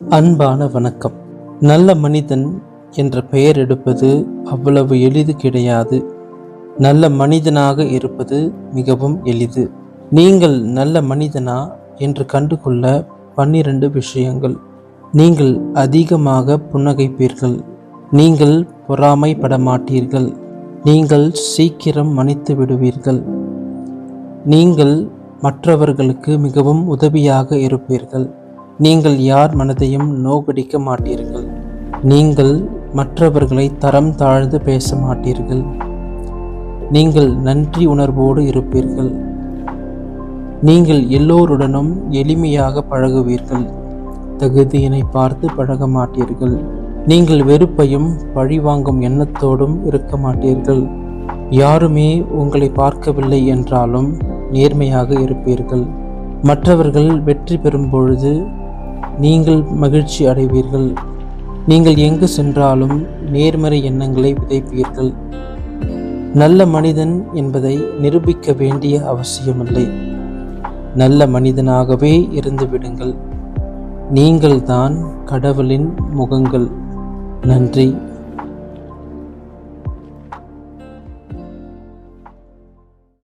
அன்பான வணக்கம். நல்ல மனிதன் என்ற பெயர் எடுப்பது அவ்வளவு எளிது கிடையாது. நல்ல மனிதனாக இருப்பது மிகவும் எளிது. நீங்கள் நல்ல மனிதனா என்று கண்டுகொள்ள பன்னிரண்டு விஷயங்கள். நீங்கள் அதிகமாக புன்னகைப்பீர்கள். நீங்கள் பொறாமைப்பட மாட்டீர்கள் நீங்கள் சீக்கிரம் மன்னித்து விடுவீர்கள். நீங்கள் மற்றவர்களுக்கு மிகவும் உதவியாக இருப்பீர்கள். நீங்கள் யார் மனதையும் நோகடிக்க மாட்டீர்கள்? நீங்கள் மற்றவர்களை தரம் தாழ்ந்து பேச மாட்டீர்கள். நீங்கள் நன்றி உணர்வோடு இருப்பீர்கள். நீங்கள் எல்லோருடனும் எளிமையாக பழகுவீர்கள். தகுதியினை பார்த்து பழக மாட்டீர்கள். நீங்கள் வெறுப்பையும் பழிவாங்கும் எண்ணத்தோடும் இருக்க மாட்டீர்கள். யாருமே உங்களை பார்க்கவில்லை என்றாலும் நேர்மையாக இருப்பீர்கள். மற்றவர்கள் வெற்றி பெறும் பொழுது நீங்கள் மகிழ்ச்சி அடைவீர்கள். நீங்கள் எங்கு சென்றாலும் நேர்மறை எண்ணங்களை விதைப்பீர்கள். நல்ல மனிதன் என்பதை நிரூபிக்க வேண்டிய அவசியமில்லை. நல்ல மனிதனாகவே இருந்து விடுங்கள். நீங்கள்தான் கடவுளின் முகங்கள். நன்றி.